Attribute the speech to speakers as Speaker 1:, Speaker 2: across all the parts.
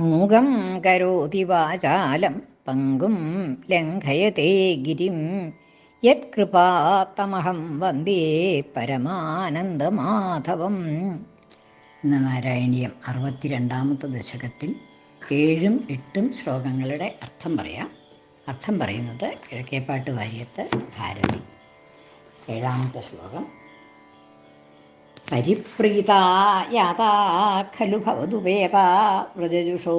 Speaker 1: മൂകം കരോതി വാചാലം പങ്കും ലംഘയത്തെ ഗിരിം. യത്കൃപാത്തമഹം വന്ദേ പരമാനന്ദമാധവം. എന്ന നാരായണീയം അറുപത്തിരണ്ടാമത്തെ ദശകത്തിൽ ഏഴും എട്ടും ശ്ലോകങ്ങളുടെ അർത്ഥം പറയാം. അർത്ഥം പറയുന്നത് കിഴക്കേപ്പാട്ട് വാര്യത്ത് ഭാരതി. ഏഴാമത്തെ ശ്ലോകം. പരിപ്രീതാ യാതാ ഖലു ഭവതു വേദാ വ്രജജുഷോ.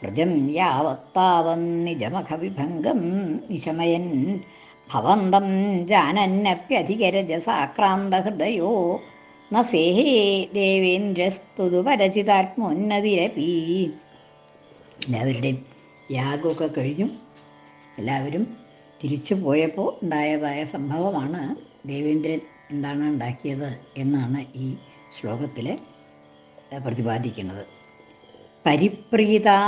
Speaker 1: വ്രജം യാവത്താവന്നിജമഖവിഭംഗം നിശമയൻ. ഭവന്തം ജാനന്നപ്യധികരജസാക്രാന്തഹൃദയോ ന സേഹേ ദേവേന്ദ്രസ്തുതു പരചിതാത്മോന്നതിരപി എല്ലാവരുടെയും യാഗമൊക്കെ കഴിഞ്ഞു. എല്ലാവരും തിരിച്ചു പോയപ്പോൾ ഉണ്ടായതായ സംഭവമാണ് ദേവേന്ദ്രൻ എന്താണ് ഉണ്ടാക്കിയത് എന്നാണ് ഈ ശ്ലോകത്തിൽ പ്രതിപാദിക്കുന്നത്. പരിപ്രീതാ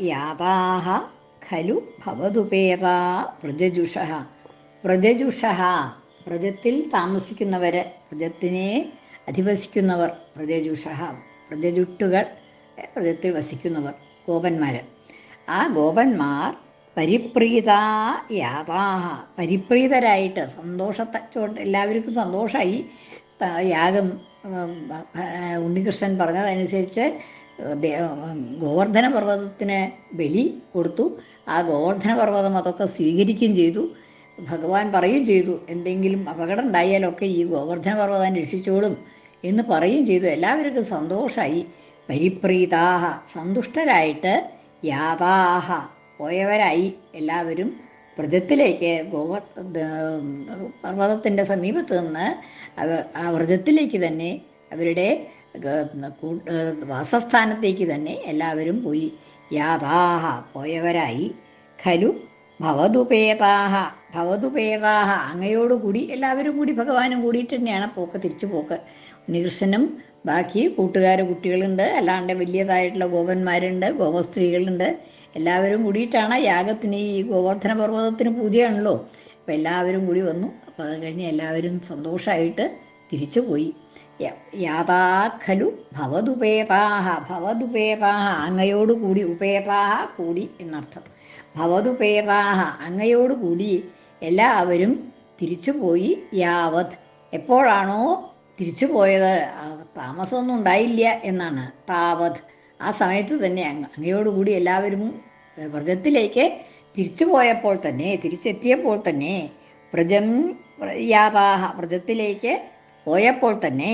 Speaker 1: യാതാഹ ഖലു ഭവതുപേതാ പ്രജജുഷ. പ്രജജുഷ പ്രജത്തിൽ താമസിക്കുന്നവർ പ്രജത്തിനെ അധിവസിക്കുന്നവർ പ്രജജുഷ പ്രജുട്ടുകൾ പ്രജത്തിൽ വസിക്കുന്നവർ ഗോപന്മാർ ആ ഗോപന്മാർ പരിപ്രീതാ യാതാഹ പരിപ്രീതരായിട്ട് സന്തോഷത്തോട്ട് എല്ലാവർക്കും സന്തോഷമായി യാഗം ഉണ്ണികൃഷ്ണൻ പറഞ്ഞതനുസരിച്ച് ഗോവർദ്ധന പർവതത്തിന് ബലി കൊടുത്തു. ആ ഗോവർദ്ധന പർവതം അതൊക്കെ സ്വീകരിക്കുകയും ചെയ്തു. ഭഗവാൻ പറയുകയും ചെയ്തു എന്തെങ്കിലും അപകടം ഉണ്ടായാലൊക്കെ ഈ ഗോവർദ്ധന പർവതം രക്ഷിച്ചോളും എന്ന് പറയുകയും ചെയ്തു. എല്ലാവർക്കും സന്തോഷമായി പരിപ്രീതാഹ സന്തുഷ്ടരായിട്ട് യാതാഹ പോയവരായി എല്ലാവരും വ്രജത്തിലേക്ക് ഗോവ പർവതത്തിന്റെ സമീപത്ത് നിന്ന് ആ വ്രജത്തിലേക്ക് തന്നെ അവരുടെ വാസസ്ഥാനത്തേക്ക് തന്നെ എല്ലാവരും പോയി. യാതാഹ പോയവരായി. ഖലു ഭവതുപേതാഹ ഭവതുപേതാഹ അങ്ങയോടുകൂടി എല്ലാവരും കൂടി ഭഗവാനും കൂടിയിട്ട് തന്നെയാണ് പോക്ക് തിരിച്ചു പോക്ക്. ഉണ്ണികൃഷ്ണനും ബാക്കി കൂട്ടുകാർ കുട്ടികളുണ്ട് അല്ലാണ്ട് വലിയതായിട്ടുള്ള ഗോപന്മാരുണ്ട് ഗോപസ്ത്രീകളുണ്ട്. എല്ലാവരും കൂടിയിട്ടാണ് യാഗത്തിന് ഈ ഗോവർദ്ധന പർവതത്തിന് പൂജയാണല്ലോ. അപ്പം എല്ലാവരും കൂടി വന്നു. അപ്പം അത് കഴിഞ്ഞ് എല്ലാവരും സന്തോഷമായിട്ട് തിരിച്ചു പോയി. യാതാ ഖലു ഭവതുപേതാഹ ഭവതുപേതാഹ അങ്ങയോടുകൂടി ഉപേതാഹ കൂടി എന്നർത്ഥം. ഭവതുപേതാഹ അങ്ങയോട് കൂടി എല്ലാവരും തിരിച്ചു പോയി യാവത്. എപ്പോഴാണോ തിരിച്ചു പോയത്? താമസമൊന്നും ഉണ്ടായില്ല എന്നാണ്. താവത് ആ സമയത്ത് തന്നെ അങ്ങ് അങ്ങയോടുകൂടി എല്ലാവരും വ്രജത്തിലേക്ക് തിരിച്ചു പോയപ്പോൾ തന്നെ തിരിച്ചെത്തിയപ്പോൾ തന്നെ വ്രജം യാതാഹ വ്രജത്തിലേക്ക് പോയപ്പോൾ തന്നെ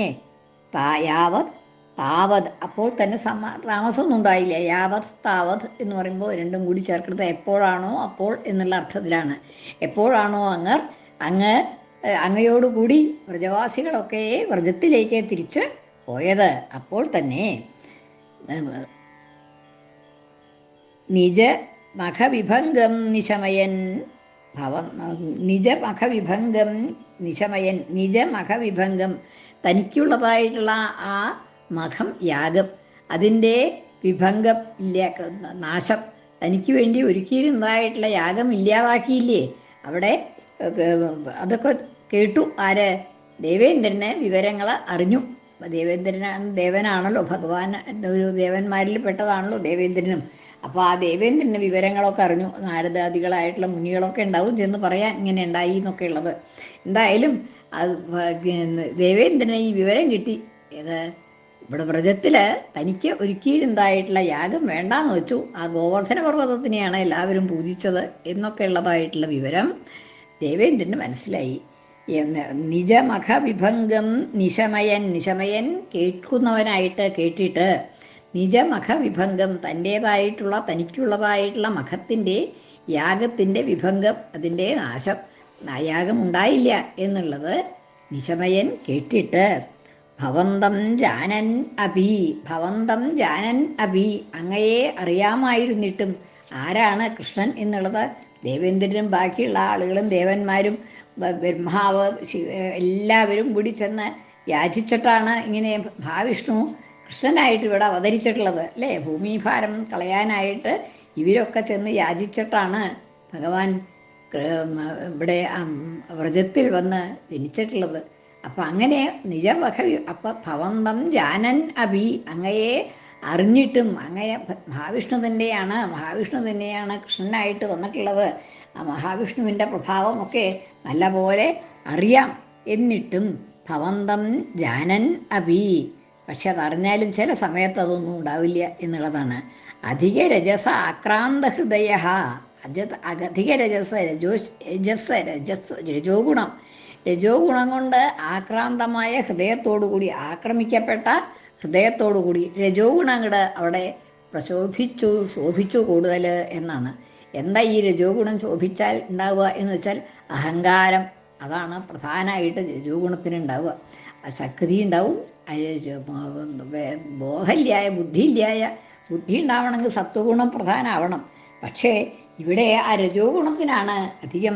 Speaker 1: യാവത് താവത് അപ്പോൾ തന്നെ സമ താമസമൊന്നും ഉണ്ടായില്ല. യാവത് താവത് എന്ന് പറയുമ്പോൾ രണ്ടും കൂടി ചേർക്കുന്നത് എപ്പോഴാണോ അപ്പോൾ എന്നുള്ള അർത്ഥത്തിലാണ്. എപ്പോഴാണോ അങ്ങർ അങ്ങ് അങ്ങയോടുകൂടി വ്രജവാസികളൊക്കെ വ്രജത്തിലേക്ക് തിരിച്ച് പോയത്. അപ്പോൾ തന്നെ നിജ മഖവിഭംഗം നിശമയൻ ഭവ നിജ മഖവിഭംഗം നിശമയൻ നിജ മഖവിഭംഗം. തനിക്കുള്ളതായിട്ടുള്ള ആ മഖം യാഗം അതിന്റെ വിഭംഗം ഇല്ല നാശം. തനിക്ക് വേണ്ടി ഒരുക്കിയിരുന്നതായിട്ടുള്ള യാഗം ഇല്ലാതാക്കിയില്ലേ? അവിടെ അതൊക്കെ കേട്ടു. ആര്? ദേവേന്ദ്രനെ വിവരങ്ങൾ അറിഞ്ഞു. ദേവേന്ദ്രനാണ് ദേവനാണല്ലോ ഭഗവാൻ ഒരു ദേവന്മാരിൽ പെട്ടതാണല്ലോ ദേവേന്ദ്രനും. അപ്പോൾ ആ ദേവേന്ദ്രന് വിവരങ്ങളൊക്കെ അറിഞ്ഞു. നാരദാദികളായിട്ടുള്ള മുനികളൊക്കെ ഉണ്ടാവും ചെന്ന് പറയാൻ ഇങ്ങനെ ഉണ്ടായി എന്നൊക്കെ ഉള്ളത്. എന്തായാലും ദേവേന്ദ്രനെ ഈ വിവരം കിട്ടി. ഏത് ഇവിടെ വ്രജത്തിൽ തനിക്ക് ഒരുക്കിയിട്ടുണ്ടായിട്ടുള്ള യാഗം വേണ്ടാന്ന് വെച്ചു. ആ ഗോവർദ്ധന പർവതത്തിനെയാണ് എല്ലാവരും പൂജിച്ചത് എന്നൊക്കെ ഉള്ളതായിട്ടുള്ള വിവരം ദേവേന്ദ്രന് മനസ്സിലായി. നിജമഖ വിഭംഗം നിശമയൻ നിശമയൻ കേൾക്കുന്നവനായിട്ട് കേട്ടിട്ട് നിജമഖ വിഭംഗം തന്റേതായിട്ടുള്ള തനിക്കുള്ളതായിട്ടുള്ള മഖത്തിന്റെ യാഗത്തിന്റെ വിഭംഗം അതിന്റെ നാശം യാഗം ഉണ്ടായില്ല എന്നുള്ളത് നിശമയൻ കേട്ടിട്ട് ഭവന്തം ജാനൻ അഭി ഭവന്തം ജാനൻ അഭി അങ്ങയെ അറിയാമായിരുന്നിട്ടും ആരാണ് കൃഷ്ണൻ എന്നുള്ളത് ദേവേന്ദ്രനും ബാക്കിയുള്ള ആളുകളും ദേവന്മാരും ബ്രഹ്മാവ് എല്ലാവരും കൂടി ചെന്ന് യാചിച്ചിട്ടാണ് ഇങ്ങനെ മഹാവിഷ്ണു കൃഷ്ണനായിട്ട് ഇവിടെ അവതരിച്ചിട്ടുള്ളത് അല്ലേ? ഭൂമിഭാരം കളയാനായിട്ട് ഇവരൊക്കെ ചെന്ന് യാചിച്ചിട്ടാണ് ഭഗവാൻ ഇവിടെ വ്രജത്തിൽ വന്ന് ജനിച്ചിട്ടുള്ളത്. അപ്പം അങ്ങനെ നിജവഹ അപ്പം ഭവന്തം ജാനൻ അഭി അങ്ങയെ അറിഞ്ഞിട്ടും അങ്ങനെ മഹാവിഷ്ണു തന്നെയാണ് മഹാവിഷ്ണു തന്നെയാണ് കൃഷ്ണനായിട്ട് വന്നിട്ടുള്ളത്. ആ മഹാവിഷ്ണുവിന്റെ പ്രഭാവമൊക്കെ നല്ലപോലെ അറിയാം എന്നിട്ടും ഭവന്തം ജാനൻ അപി പക്ഷെ അതറിഞ്ഞാലും ചില സമയത്ത് അതൊന്നും ഉണ്ടാവില്ല എന്നുള്ളതാണ്. അധിക രജസ ആക്രാന്ത ഹൃദയ അധിക രജസ രജോ രജസ് രജസ് രജോ ഗുണം. രജോ ഗുണം കൊണ്ട് ആക്രാന്തമായ ഹൃദയത്തോടുകൂടി ആക്രമിക്കപ്പെട്ട ഹൃദയത്തോടു കൂടി രജോ ഗുണം കൂടെ അവിടെ പ്രശോഭിച്ചു ശോഭിച്ചു കൂടുതൽ എന്നാണ്. എന്താ ഈ രജോ ഗുണം ശോഭിച്ചാൽ ഉണ്ടാവുക എന്ന് വെച്ചാൽ അഹങ്കാരം. അതാണ് പ്രധാനമായിട്ട് രജോ ഗുണത്തിന് ഉണ്ടാവുക ശക്തി ഉണ്ടാവും ബോധമില്ലായ ബുദ്ധിയില്ലായ ബുദ്ധി ഉണ്ടാവണമെങ്കിൽ സത്വഗുണം പ്രധാനമാവണം പക്ഷേ ഇവിടെ ആ രജോ ഗുണത്തിനാണ് അധികം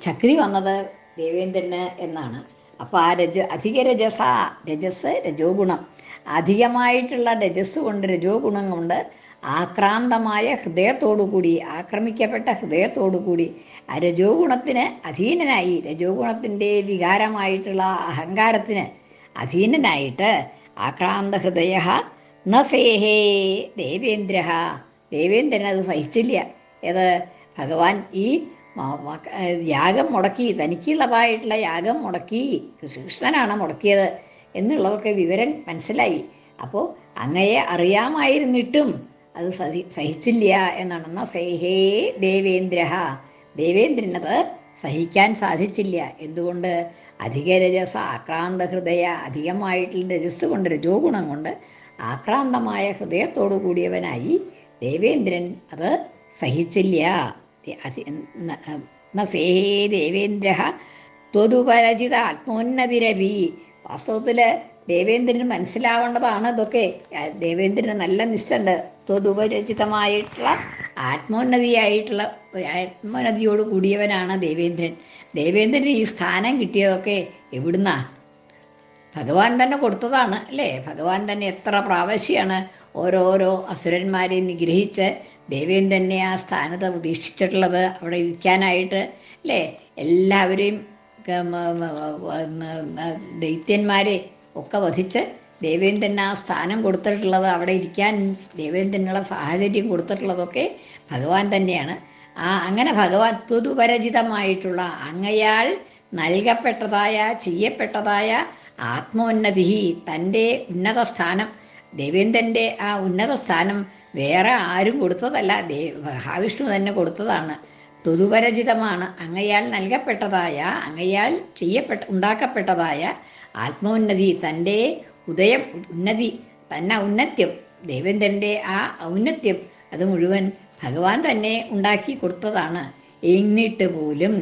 Speaker 1: ചക്രി വന്നത് ദേവേന്ദ്രന് എന്നാണ്. അപ്പോൾ ആ രജ അധിക രജസ രജസ് രജോ ഗുണം അധികമായിട്ടുള്ള രജസ് കൊണ്ട് രജോ ഗുണം കൊണ്ട് ആക്രാന്തമായ ഹൃദയത്തോടുകൂടി ആക്രമിക്കപ്പെട്ട ഹൃദയത്തോടുകൂടി ആ രജോ ഗുണത്തിന് അധീനനായി. രജോ ഗുണത്തിന്റെ വികാരമായിട്ടുള്ള അഹങ്കാരത്തിന് അധീനനായിട്ട് ആക്രാന്ത ഹൃദയ നസേഹേ സേഹേ ദേവേന്ദ്ര. ദേവേന്ദ്രൻ അത് സഹിച്ചില്ല. ഏത്? ഭഗവാൻ ഈ യാഗം മുടക്കി തനിക്കുള്ളതായിട്ടുള്ള യാഗം മുടക്കി കൃഷ്ണനാണ് മുടക്കിയത് എന്നുള്ളതൊക്കെ വിവരം മനസ്സിലായി. അപ്പോൾ അങ്ങയെ അറിയാമായിരുന്നിട്ടും അത് സഹി സഹിച്ചില്ല എന്നാണ്. നസേഹേ സേഹേ ദേവേന്ദ്ര. ദേവേന്ദ്രനത് സഹിക്കാൻ സാധിച്ചില്ല. എന്തുകൊണ്ട്? അധിക രജസ ആക്രാന്ത ഹൃദയ അധികമായിട്ടുള്ള രജസ് കൊണ്ട് രജോ ഗുണം കൊണ്ട് ആക്രാന്തമായ ഹൃദയത്തോടു കൂടിയവനായി ദേവേന്ദ്രൻ അത് സഹിച്ചില്ല. ദേ- അസി- ന- ന സേഹേ ദേവേന്ദ്ര ത്വതുപരചിത ആത്മോന്നതിരവി. വാസ്തവത്തിൽ ദേവേന്ദ്രന് മനസ്സിലാവേണ്ടതാണ് ഇതൊക്കെ. ദേവേന്ദ്രന് നല്ല നിഷ്ഠുണ്ട്. ത്വതുപരചിതമായിട്ടുള്ള ആത്മോന്നതിയായിട്ടുള്ള ആത്മോന്നതിയോട് കൂടിയവനാണ് ദേവേന്ദ്രൻ. ദേവേന്ദ്രന് ഈ സ്ഥാനം കിട്ടിയതൊക്കെ എവിടുന്നാ? ഭഗവാൻ തന്നെ കൊടുത്തതാണ് അല്ലേ? ഭഗവാൻ തന്നെ എത്ര പ്രാവശ്യമാണ് ഓരോരോ അസുരന്മാരെ നിഗ്രഹിച്ച് ദേവേന്ദ്രനെ ആ സ്ഥാനത്ത് പ്രതീക്ഷിച്ചിട്ടുള്ളത് അവിടെ ഇരിക്കാനായിട്ട് അല്ലേ? എല്ലാവരെയും ദൈത്യന്മാരെ ഒക്കെ വധിച്ച് ദേവേന്ദ്രൻ ആ സ്ഥാനം കൊടുത്തിട്ടുള്ളത് അവിടെ ഇരിക്കാൻ ദേവേന്ദ്രനുള്ള സാഹചര്യം കൊടുത്തിട്ടുള്ളതൊക്കെ ഭഗവാൻ തന്നെയാണ്. ആ അങ്ങനെ ഭഗവാൻ തുതുപരചിതമായിട്ടുള്ള അങ്ങയാൽ നൽകപ്പെട്ടതായ ചെയ്യപ്പെട്ടതായ ആത്മോന്നതി തന്റെ ഉന്നത സ്ഥാനം ദേവേന്ദ്രന്റെ ആ ഉന്നത സ്ഥാനം വേറെ ആരും കൊടുത്തതല്ല ദേ മഹാവിഷ്ണു തന്നെ കൊടുത്തതാണ്. തുതുപരചിതമാണ് അങ്ങയാൽ നൽകപ്പെട്ടതായ അങ്ങയാൽ ചെയ്യപ്പെട്ട ഉണ്ടാക്കപ്പെട്ടതായ ആത്മോന്നതി തന്റെ ഉദയം ഉന്നതി തന്നെ ഔന്നത്യം ദേവേന്ദ്രന്റെ ആ ഔന്നത്യം അത് മുഴുവൻ ഭഗവാൻ തന്നെ ഉണ്ടാക്കി കൊടുത്തതാണ്. എന്നിട്ട് പോലും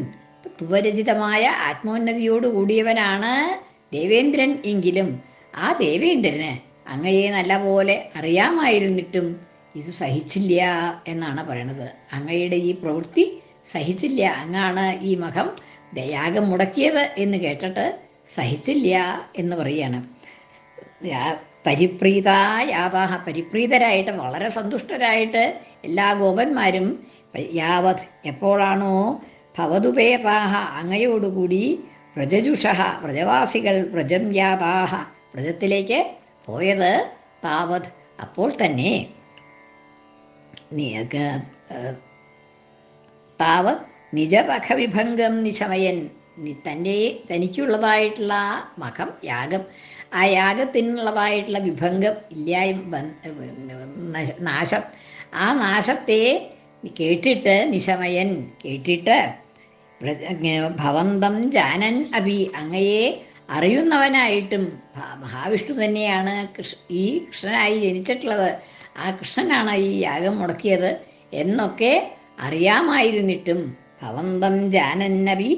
Speaker 1: തുവരചിതമായ ആത്മോന്നതിയോട് കൂടിയവനാണ് ദേവേന്ദ്രൻ എങ്കിലും. ആ ദേവേന്ദ്രന് അങ്ങയെ നല്ലപോലെ അറിയാമായിരുന്നിട്ടും ഇത് സഹിച്ചില്ല എന്നാണ് പറയണത്. അങ്ങയുടെ ഈ പ്രവൃത്തി സഹിച്ചില്ല. അങ്ങാണ് ഈ മഖം യാഗം മുടക്കിയത് എന്ന് കേട്ടിട്ട് സഹിച്ചില്ല എന്ന് പറയാണ് യാ- പരിപ്രീത യാതാഹ പരിപ്രീതരായിട്ട് വളരെ സന്തുഷ്ടരായിട്ട് എല്ലാ ഗോപന്മാരും യാവത് എപ്പോഴാണോ ഭവതുപേതാഹ അങ്ങയോടുകൂടി വ്രജജുഷ വ്രജവാസികൾ വ്രജം യാതാഹ വ്രജത്തിലേക്ക് പോയത് താവത് അപ്പോൾ തന്നെ. താവത് നിജപഖവിഭംഗം നിശമയൻ തന്റെ തനിക്കുള്ളതായിട്ടുള്ള മഖം യാഗം ആ യാഗത്തിനുള്ളതായിട്ടുള്ള വിഭംഗം ഇല്ലായ്മ നാശം. ആ നാശത്തെ കേട്ടിട്ട് നിശമയൻ കേട്ടിട്ട് ഭവന്തം ജാനൻ അഭി അങ്ങയെ അറിയുന്നവനായിട്ടും മഹാവിഷ്ണു തന്നെയാണ് ഈ കൃഷ്ണനായി ജനിച്ചിട്ടുള്ളത്. ആ കൃഷ്ണനാണ് ഈ യാഗം മുടക്കിയത് എന്നൊക്കെ അറിയാമായിരുന്നിട്ടും ഭവന്തം ജാനന്നബി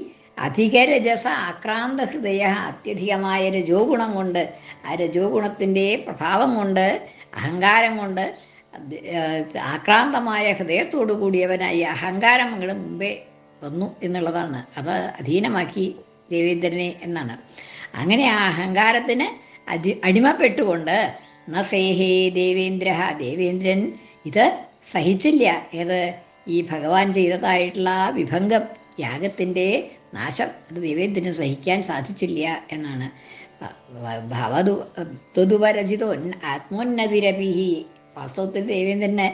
Speaker 1: അധിക രജസ ആക്രാന്ത ഹൃദയ അത്യധികമായ രജോ ഗുണം കൊണ്ട് ആ രജോ ഗുണത്തിന്റെ പ്രഭാവം കൊണ്ട് അഹങ്കാരം കൊണ്ട് ആക്രാന്തമായ ഹൃദയത്തോടു കൂടിയവനായി അഹങ്കാരം അങ്ങോട്ട് മുമ്പേ വന്നു എന്നുള്ളതാണ്. അത് അധീനമാക്കി ദേവേന്ദ്രനെ എന്നാണ്. അങ്ങനെ ആ അഹങ്കാരത്തിന് അതി അടിമപ്പെട്ടുകൊണ്ട് ന സേഹേ ദേവേന്ദ്ര ദേവേന്ദ്രൻ ഇത് സഹിച്ചില്ല. ഏത് ഈ ഭഗവാൻ ചെയ്തതായിട്ടുള്ള വിഭംഗം യാഗത്തിന്റെ നാശം അത് ദേവേന്ദ്രന് സഹിക്കാൻ സാധിച്ചില്ല എന്നാണ്. ഭവതു ത്വതുപരചിതോ ആത്മോന്നതിരപി വാസ്തവത്തിൽ ദേവേന്ദ്രന്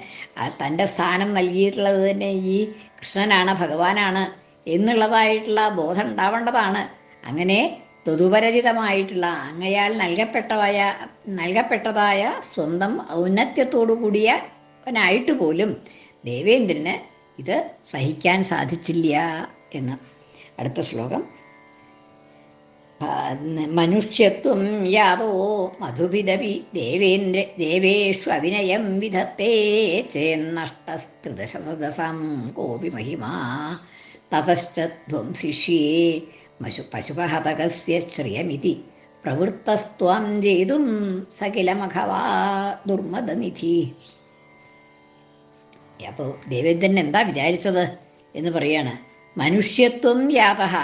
Speaker 1: തന്റെ സ്ഥാനം നൽകിയിട്ടുള്ളത് തന്നെ ഈ കൃഷ്ണനാണ് ഭഗവാനാണ് എന്നുള്ളതായിട്ടുള്ള ബോധം ഉണ്ടാവേണ്ടതാണ്. അങ്ങനെ തൊതുപരചിതമായിട്ടുള്ള അങ്ങയാൽ നൽകപ്പെട്ടതായ നൽകപ്പെട്ടതായ സ്വന്തം ഔന്നത്യത്തോടു കൂടിയവനായിട്ട് പോലും ദേവേന്ദ്രന് ഇത് സഹിക്കാൻ സാധിച്ചില്ല എന്ന്. അടുത്ത ശ്ലോകം. മനുഷ്യത്വം യാതോ മധുഭിദവി ദേവേന്ദ്ര ദേവേഷു അഭിനയം വിധത്തേ ചേന്നഷ്ടസ്ത്രിദശസദസം കോപി മഹിമാ തതശ്ച ധ്വംസിഷ്യേ മശു പശുപഹതകസ്യ ശ്രയമിതി പ്രവൃത്തസ്ത്വം ചെയ്തും സകിലമഖവാ ദുർമദനിധി. അപ്പോൾ ദേവേന്ദ്രൻ എന്താ വിചാരിച്ചത് എന്ന് പറയാണ്. മനുഷ്യത്വം യാതഹ.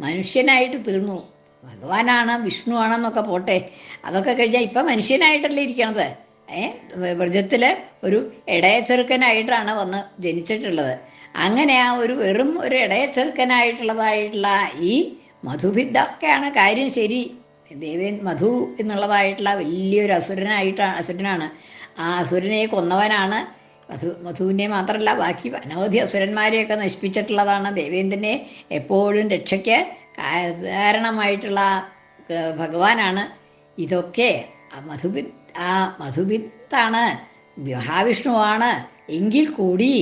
Speaker 1: മനുഷ്യനായിട്ട് തീർന്നു. ഭഗവാനാണ് വിഷ്ണു ആണെന്നൊക്കെ പോട്ടെ. അതൊക്കെ കഴിഞ്ഞാൽ ഇപ്പം മനുഷ്യനായിട്ടല്ലേ ഇരിക്കണത്. ഏ? വ്രജത്തിൽ ഒരു ഇടയ ചെറുക്കനായിട്ടാണ് വന്ന് ജനിച്ചിട്ടുള്ളത്. അങ്ങനെ ആ ഒരു വെറും ഒരു ഇടയ ചെറുക്കനായിട്ടുള്ളതായിട്ടുള്ള ഈ മധുഭിദ്ദൊക്കെയാണ് കാര്യം ശരി. ദേവേൻ മധു എന്നുള്ളതായിട്ടുള്ള വലിയൊരു അസുരനായിട്ടാണ് അസുരനാണ്. ആ അസുരനെ കൊന്നവനാണ് മധു വസുവിനെ മാത്രമല്ല ബാക്കി അനവധി അസുരന്മാരെയൊക്കെ നശിപ്പിച്ചിട്ടുള്ളതാണ്. ദേവേന്ദ്രനെ എപ്പോഴും രക്ഷയ്ക്ക് കാരണമായിട്ടുള്ള ഭഗവാനാണ്. ഇതൊക്കെ ആ മധുബി ആ മധുബിത്താണ് മഹാവിഷ്ണുവാണ്. എങ്കിൽ കൂടി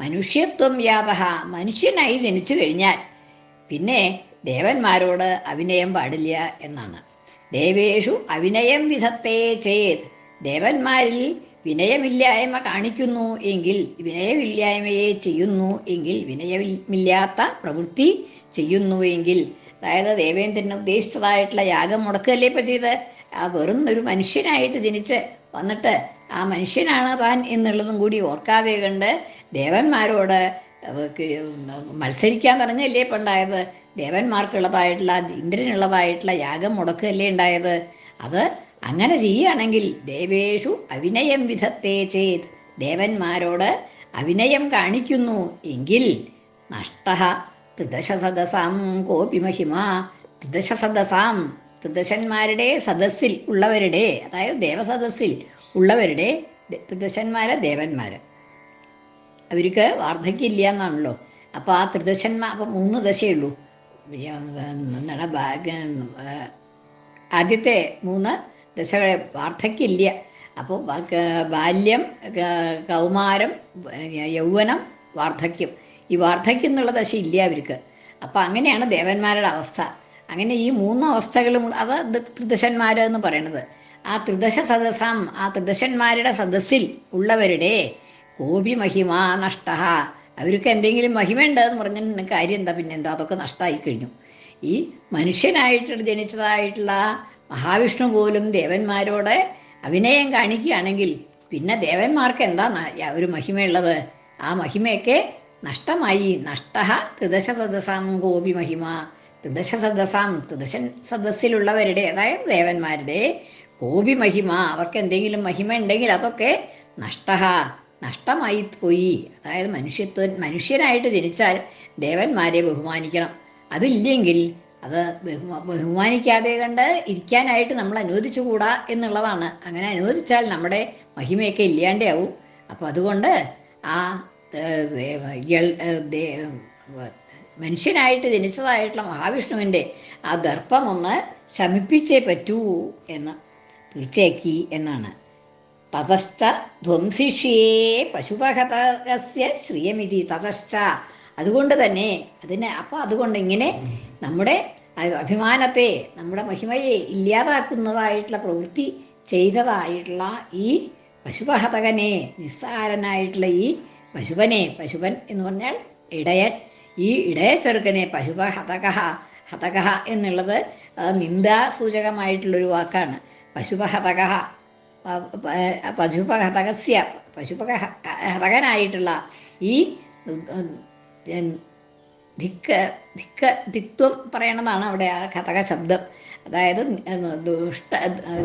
Speaker 1: മനുഷ്യത്വം യാതഹ മനുഷ്യനായി ജനിച്ചു കഴിഞ്ഞാൽ പിന്നെ ദേവന്മാരോട് അഭിനയം പാടില്ല എന്നാണ്. ദേവേഷു അഭിനയം വിധത്തെ ചേത് ദേവന്മാരിൽ വിനയമില്ലായ്മ കാണിക്കുന്നു എങ്കിൽ വിനയമില്ലായ്മയെ ചെയ്യുന്നു എങ്കിൽ വിനയമില്ലാത്ത പ്രവൃത്തി ചെയ്യുന്നു എങ്കിൽ. അതായത് ദേവേന്ദ്രൻ ഉദ്ദേശിച്ചതായിട്ടുള്ള യാഗം മുടക്കുകയല്ലേ ഇപ്പം ചെയ്ത് ആ വെറും ഒരു മനുഷ്യനായിട്ട് ജനിച്ച് വന്നിട്ട് ആ മനുഷ്യനാണ് താൻ എന്നുള്ളതും കൂടി ഓർക്കാതെ കണ്ട് ദേവന്മാരോട് മത്സരിക്കാൻ തുടങ്ങിയല്ലേ ഇപ്പം ഉണ്ടായത്? ദേവന്മാർക്കുള്ളതായിട്ടുള്ള ഇന്ദ്രനുള്ളതായിട്ടുള്ള യാഗം മുടക്കുകയല്ലേ ഉണ്ടായത്? അത് അങ്ങനെ ചെയ്യുകയാണെങ്കിൽ ദേവേഷു അഭിനയം വിധത്തെ ചേത് ദേവന്മാരോട് അഭിനയം കാണിക്കുന്നു എങ്കിൽ നഷ്ട ത്രിദശ സദസാം കോപി മഹിമ ത്രിദശ സദസാം ത്രിദശന്മാരുടെ സദസ്സിൽ ഉള്ളവരുടെ അതായത് ദേവസദസ്സിൽ ഉള്ളവരുടെ ത്രിദശന്മാര് ദേവന്മാര് അവർക്ക് വാർദ്ധക്യമില്ല എന്നാണല്ലോ അപ്പോൾ ആ ത്രിദശന്മാർ അപ്പം മൂന്ന് ദശയുള്ളൂ ആദ്യത്തെ മൂന്ന് ദശകളെ വാർദ്ധക്യമില്ല. അപ്പോൾ ബാല്യം കൗമാരം യൗവനം വാർദ്ധക്യം. ഈ വാർദ്ധക്യം എന്നുള്ള ദശ ഇല്ല അവർക്ക്. അപ്പോൾ അങ്ങനെയാണ് ദേവന്മാരുടെ അവസ്ഥ. അങ്ങനെ ഈ മൂന്ന് അവസ്ഥകളും അത് ത്രിദശന്മാർ എന്ന് പറയണത്. ആ ത്രിദശ സദസ്സാം ആ ത്രിദശന്മാരുടെ സദസ്സിൽ ഉള്ളവരുടെ കോപി മഹിമ നഷ്ട. അവർക്ക് എന്തെങ്കിലും മഹിമയുണ്ട് എന്ന് പറഞ്ഞ കാര്യം എന്താ? പിന്നെ എന്താ? അതൊക്കെ നഷ്ടമായി കഴിഞ്ഞു. ഈ മനുഷ്യനായിട്ട് ജനിച്ചതായിട്ടുള്ള മഹാവിഷ്ണു പോലും ദേവന്മാരോട് അഭിനയം കാണിക്കുകയാണെങ്കിൽ പിന്നെ ദേവന്മാർക്ക് എന്താ ഒരു മഹിമയുള്ളത്? ആ മഹിമയൊക്കെ നഷ്ടമായി. നഷ്ട ത്രിദശ സദസാം ഗോപി മഹിമ. ത്രിദശ സദസാം ത്രിദശൻ സദസ്സിലുള്ളവരുടെ അതായത് ദേവന്മാരുടെ ഗോപി മഹിമ. അവർക്ക് എന്തെങ്കിലും മഹിമ ഉണ്ടെങ്കിൽ അതൊക്കെ നഷ്ട നഷ്ടമായി പോയി. അതായത് മനുഷ്യത്വ മനുഷ്യനായിട്ട് ജനിച്ചാൽ ദേവന്മാരെ ബഹുമാനിക്കണം. അതില്ലെങ്കിൽ അത് ബഹുമാ ബഹുമാനിക്കാതെ കണ്ട് ഇരിക്കാനായിട്ട് നമ്മൾ അനുവദിച്ചുകൂടാ എന്നുള്ളതാണ്. അങ്ങനെ അനുവദിച്ചാൽ നമ്മുടെ മഹിമയൊക്കെ ഇല്ലാണ്ടാവും. അപ്പോൾ അതുകൊണ്ട് ആ മനുഷ്യനായിട്ട് ജനിച്ചതായിട്ടുള്ള മഹാവിഷ്ണുവിന്റെ ആ ദർപ്പം ഒന്ന് ശമിപ്പിച്ചേ പറ്റൂ എന്ന് തീർച്ചയാക്കി എന്നാണ്. തതശ്ച ധ്വംസിഷ്യേ പശുപഹതസ്യ ശ്രിയമിതി തതശ്ച. അതുകൊണ്ട് തന്നെ അതിനെ അപ്പോൾ അതുകൊണ്ട് ഇങ്ങനെ നമ്മുടെ അഭിമാനത്തെ നമ്മുടെ മഹിമയെ ഇല്ലാതാക്കുന്നതായിട്ടുള്ള പ്രവൃത്തി ചെയ്തതായിട്ടുള്ള ഈ പശുപഹതകനെ നിസ്സാരനായിട്ടുള്ള ഈ പശുപനെ പശുപൻ എന്ന് പറഞ്ഞാൽ ഇടയൻ. ഈ ഇടയ ചെറുക്കനെ പശുപഹതക ഹതക എന്നുള്ളത് ആ, നിന്ദാസൂചകമായിട്ടുള്ളൊരു വാക്കാണ്. പശുപഹതക പശുപഹതകസ്യ പശുപക ഹതകനായിട്ടുള്ള ഈ ധിക്ക് ധിക്ക് ധിക്വം പറയണതാണ് അവിടെ ആ കഥക ശബ്ദം. അതായത് ദുഷ്ട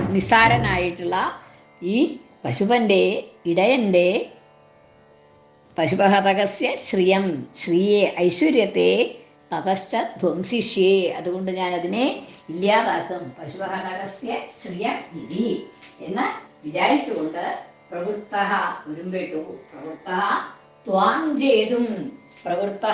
Speaker 1: നിസ്സാരനായിട്ടുള്ള ഈ പശുപന്റെ ഇടയന്റെ പശുപഹതകസ്യ ശ്രിയം ശ്രീയെ ഐശ്വര്യത്തെ തതശ്ച ധ്വംസിഷ്യേ. അതുകൊണ്ട് ഞാൻ അതിനെ ഇല്ലാതാക്കും. പശുപഹതകസ്യ ശ്രിയ ഇതി എന്ന് വിചാരിച്ചുകൊണ്ട് പ്രവൃത്ത ഉരുമ്പെട്ടു പ്രവൃത്ത ത്വാം ചെയ്തും പ്രവൃത്ത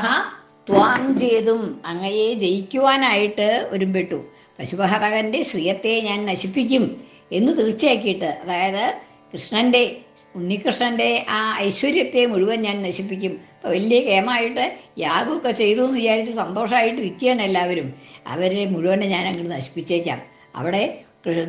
Speaker 1: ത്വാം ചെയ്തും അങ്ങയെ ജയിക്കുവാനായിട്ട് ഒരുമ്പെട്ടു. പശുപഹറകന്റെ ശ്രീയത്തെ ഞാൻ നശിപ്പിക്കും എന്ന് തീർച്ചയാക്കിയിട്ട് അതായത് കൃഷ്ണന്റെ ഉണ്ണികൃഷ്ണന്റെ ആ ഐശ്വര്യത്തെ മുഴുവൻ ഞാൻ നശിപ്പിക്കും. അപ്പോൾ വലിയ കേമായിട്ട് യാഗമൊക്കെ ചെയ്തു എന്ന് വിചാരിച്ച് സന്തോഷമായിട്ട് ഇരിക്കുകയാണ് എല്ലാവരും. അവരെ മുഴുവനെ ഞാൻ അങ്ങോട്ട് നശിപ്പിച്ചേക്കാം. അവിടെ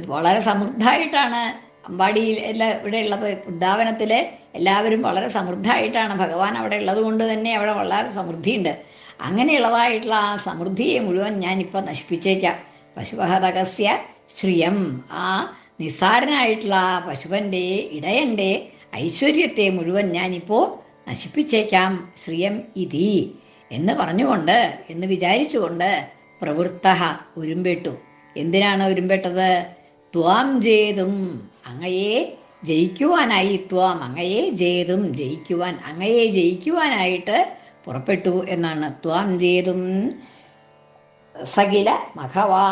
Speaker 1: വളരെ സമൃദ്ധമായിട്ടാണ് അമ്പാടിയിൽ എല്ലാം ഇവിടെ ഉള്ളത് ഉദ്ധാവനത്തിൽ എല്ലാവരും വളരെ സമൃദ്ധമായിട്ടാണ്. ഭഗവാൻ അവിടെ ഉള്ളത് കൊണ്ട് തന്നെ അവിടെ വളരെ സമൃദ്ധിയുണ്ട്. അങ്ങനെയുള്ളതായിട്ടുള്ള ആ സമൃദ്ധിയെ മുഴുവൻ ഞാനിപ്പോൾ നശിപ്പിച്ചേക്കാം. പശുപഹതകസ്യ ശ്രിയം. ആ നിസ്സാരനായിട്ടുള്ള ആ പശുവന്റെ ഇടയന്റെ ഐശ്വര്യത്തെ മുഴുവൻ ഞാനിപ്പോൾ നശിപ്പിച്ചേക്കാം. ശ്രിയം ഇതി. എന്ന് പറഞ്ഞുകൊണ്ട് എന്ന് വിചാരിച്ചുകൊണ്ട് പ്രവൃത്ത ഉരുമ്പെട്ടു. എന്തിനാണ് ഉരുമ്പെട്ടത്? ത്വാം ജേതും അങ്ങയെ ജയിക്കുവാനായി ത്വാം അങ്ങയെ ജേതും ജയിക്കുവാൻ അങ്ങയെ ജയിക്കുവാനായിട്ട് പുറപ്പെട്ടു എന്നാണ് ത്വാം ജേതും സകില മഖവാ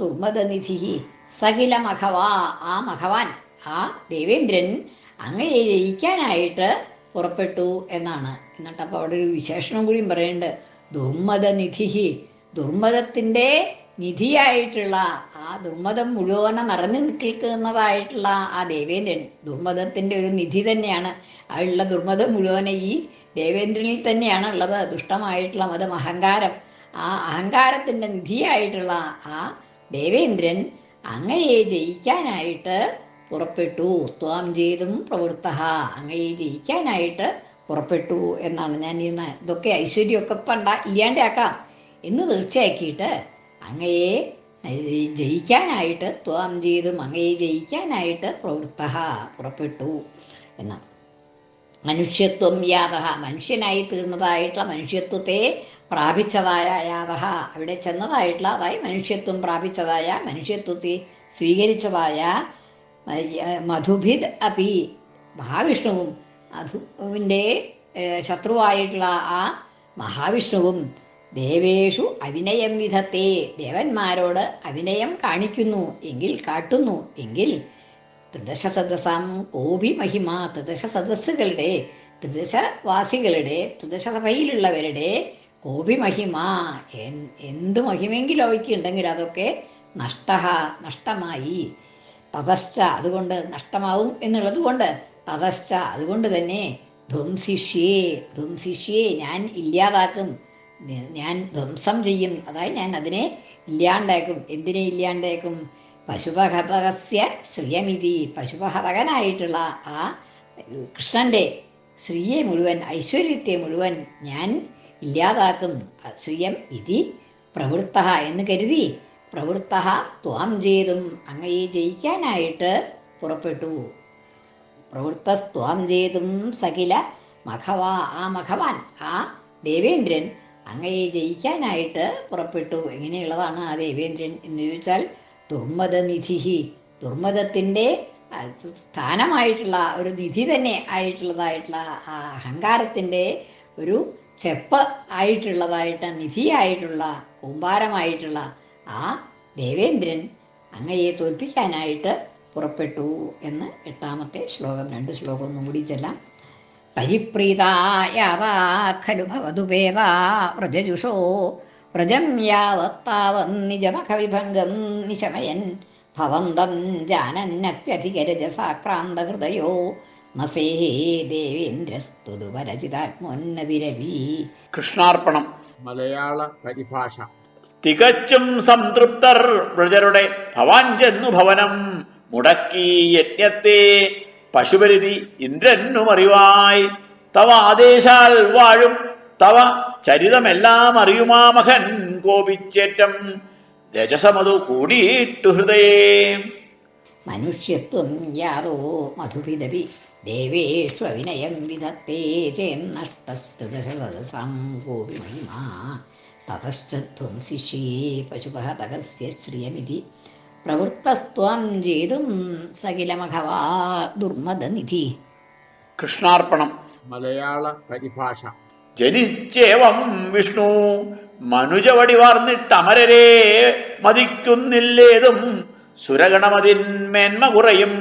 Speaker 1: ദുർമദനിധി. സകില മഖവാ ആ മഖവാൻ ആ ദേവേന്ദ്രൻ അങ്ങനെ ജയിക്കാനായിട്ട് പുറപ്പെട്ടു എന്നാണ്. എന്നിട്ട് അപ്പോൾ അവിടെ ഒരു വിശേഷണം കൂടിയും പറയുന്നുണ്ട്. ദുർമദനിധി ദുർമദത്തിന്റെ നിധിയായിട്ടുള്ള ആ ദുർമദം മുഴുവനെ നിറഞ്ഞു നിൽക്കുന്നതായിട്ടുള്ള ആ ദേവേന്ദ്രൻ ദുർമദത്തിന്റെ ഒരു നിധി തന്നെയാണ്. അതിലുള്ള ദുർമദം മുഴുവനെ ഈ ദേവേന്ദ്രനിൽ തന്നെയാണ് ഉള്ളത്. ദുഷ്ടമായിട്ടുള്ള മതം അഹങ്കാരം ആ അഹങ്കാരത്തിന്റെ നിധിയായിട്ടുള്ള ആ ദേവേന്ദ്രൻ അങ്ങയെ ജയിക്കാനായിട്ട് പുറപ്പെട്ടു. ത്വാം ചെയ്തും പ്രവൃത്ത അങ്ങയെ ജയിക്കാനായിട്ട് പുറപ്പെട്ടു എന്നാണ് ഞാൻ ഇന്ന് ഇതൊക്കെ ഐശ്വര്യമൊക്കെ പണ്ട ഇല്ലാണ്ടാക്കാം എന്ന് തീർച്ചയാക്കിയിട്ട് അങ്ങയെ ജയിക്കാനായിട്ട് ത്വാം ചെയ്തും അങ്ങയെ ജയിക്കാനായിട്ട് പ്രവൃത്ത പുറപ്പെട്ടു എന്നാണ്. മനുഷ്യത്വം യാത മനുഷ്യനായി തീർന്നതായിട്ടുള്ള മനുഷ്യത്വത്തെ പ്രാപിച്ചതായ യാത അവിടെ ചെന്നതായിട്ടുള്ള അതായത് മനുഷ്യത്വം പ്രാപിച്ചതായ മനുഷ്യത്വത്തെ സ്വീകരിച്ചതായ മധുഭിദ് അപി മഹാവിഷ്ണുവും മധുവിന്റെ ശത്രുവായിട്ടുള്ള ആ മഹാവിഷ്ണുവും ദേവേഷു അവിനയം വിധത്തെ ദേവന്മാരോട് അവിനയം കാണിക്കുന്നു. എങ്കിൽ കാട്ടുന്നു. എങ്കിൽ ത്രിദശ സദസാം കോപി മഹിമ ത്രിദശ സദസ്സുകളുടെ ത്രിദശവാസികളുടെ ത്രിദശ സഭയിലുള്ളവരുടെ കോപി മഹിമ. എന്ത് മഹിമെങ്കിലും അവയ്ക്ക് ഉണ്ടെങ്കിൽ അതൊക്കെ നഷ്ട നഷ്ടമായി. തതശ്ച അതുകൊണ്ട് നഷ്ടമാവും എന്നുള്ളത് കൊണ്ട് തതശ്ച അതുകൊണ്ട് തന്നെ ധ്വംസിഷ്യേ ധ്വംസിഷ്യേ ഞാൻ ഇല്ലാതാക്കും. ഞാൻ ധ്വംസം ചെയ്യും. അതായത് ഞാൻ അതിനെ ഇല്ലാണ്ടാക്കും. എന്തിനെ ഇല്ലാണ്ടാക്കും? പശുപഹതകസ്യ ശ്രീയമിതി. പശുപഹതകനായിട്ടുള്ള ആ കൃഷ്ണന്റെ ശ്രീയെ മുഴുവൻ ഐശ്വര്യത്തെ മുഴുവൻ ഞാൻ ഇല്ലാതാക്കും. ശ്രീയം ഇതി പ്രവൃത്ത എന്ന് കരുതി പ്രവൃത്ത ത്വാം ചെയ്തും അങ്ങയെ ജയിക്കാനായിട്ട് പുറപ്പെട്ടു. പ്രവൃത്തസ്ത്വാം ചെയ്തും സകില മഖവാ ആ മഖവാൻ ആ ദേവേന്ദ്രൻ അങ്ങയെ ജയിക്കാനായിട്ട് പുറപ്പെട്ടു. എങ്ങനെയുള്ളതാണ് ആ ദേവേന്ദ്രൻ എന്ന് ചോദിച്ചാൽ ദുർമദനിധി ദുർമദത്തിന്റെ ആ, സ്ഥാനമായിട്ടുള്ള ഒരു നിധി തന്നെ ആയിട്ടുള്ളതായിട്ടുള്ള ആ അഹങ്കാരത്തിന്റെ ഒരു ചെപ്പ് ആയിട്ടുള്ളതായിട്ട് നിധിയായിട്ടുള്ള കൂമ്പാരമായിട്ടുള്ള ആ ദേവേന്ദ്രൻ അങ്ങയെ തോൽപ്പിക്കാനായിട്ട് പുറപ്പെട്ടു എന്ന് എട്ടാമത്തെ ശ്ലോകം. രണ്ട് ശ്ലോകം ഒന്നും കൂടി ചെല്ലാം. പരിപ്രീതായാതാ ഖലു ഭവതുപേതാ വ്രജജുഷോ വ്രജം യാവത്താവന്നിജമഖവിഭംഗം നിശമയൻ. ഭവന്തം ജാനന്നപ്യധികരജസാക്രാന്തഹൃദയോ നസേ
Speaker 2: കൃഷ്ണാർപ്പണം.
Speaker 3: മലയാള പരിഭാഷ.
Speaker 2: തികച്ചും സംതൃപ്തർ വ്രജരുടെ ഭവാൻ ചെന്നു ഭവനം. മുടക്കി യജ്ഞത്തെ പശുപരിധി ഇന്ദ്രനു അറിവായി തവ ആദേശാൽ വാഴും തവ ചരിതമെല്ലാം അറിയുമാ മകൻ കോപിച്ചേറ്റം. രജസമതു കൂടിയിട്ടു ഹൃദയേ.
Speaker 1: മനുഷ്യത്വം യാതോ മധുപിതപി ദേവേഷു അവിനയം വിധത്തെ ചേന്നഷ്ടസ്തുതസവദസാം കോപി മഹിമാ തതശ്ചത്വം ശിഷ്യേ പശുപഹതകസ്യ ശ്രിയമിതി. പ്രവൃത്തസ്ത്വം ചെയ്തും സകിലമഘവാ ദുർമദനിധി.
Speaker 2: കൃഷ്ണാർപ്പണം.
Speaker 3: മലയാള പരിഭാഷ.
Speaker 2: ജനിച്ചേവം വിഷ്ണു. മനുജവടി വാർന്നിട്ടമരരെ മതിക്കുന്നില്ലേതും സുരഗണമതിന്മേന്മ കുറയും.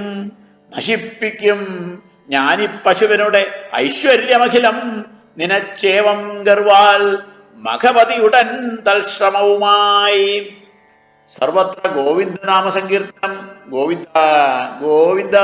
Speaker 2: നശിപ്പിക്കും ജ്ഞാനിപ്പശുവിനുടെ ഐശ്വര്യമഖിലം. നിനച്ചേവം ഗർവാൽ മഖപതിയുടൻ തൽശ്രമവുമായി. സർവത്ര ഗോവിന്ദനാമ സങ്കീർത്തനം ഗോവിന്ദ ഗോവിന്ദ.